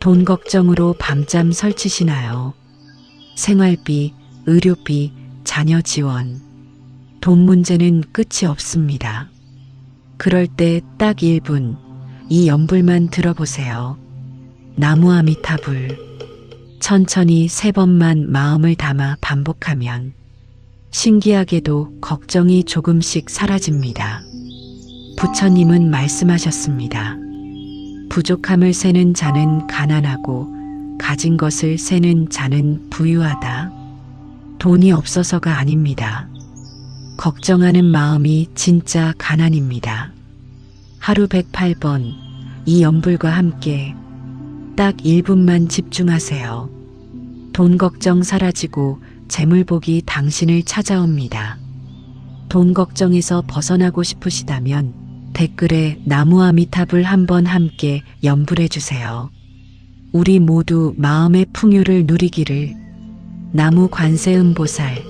돈 걱정으로 밤잠 설치시나요? 생활비, 의료비, 자녀 지원. 돈 문제는 끝이 없습니다. 그럴 때 딱 1분, 이 연불만 들어보세요. 나무 아미타불. 천천히 세 번만 마음을 담아 반복하면 신기하게도 걱정이 조금씩 사라집니다. 부처님은 말씀하셨습니다. 부족함을 세는 자는 가난하고 가진 것을 세는 자는 부유하다. 돈이 없어서가 아닙니다. 걱정하는 마음이 진짜 가난입니다. 하루 108번 이 연불과 함께 딱 1분만 집중하세요. 돈 걱정 사라지고 재물복이 당신을 찾아옵니다. 돈 걱정에서 벗어나고 싶으시다면 댓글에 나무 아미탑을 한번 함께 연불해 주세요. 우리 모두 마음의 풍요를 누리기를 나무 관세음보살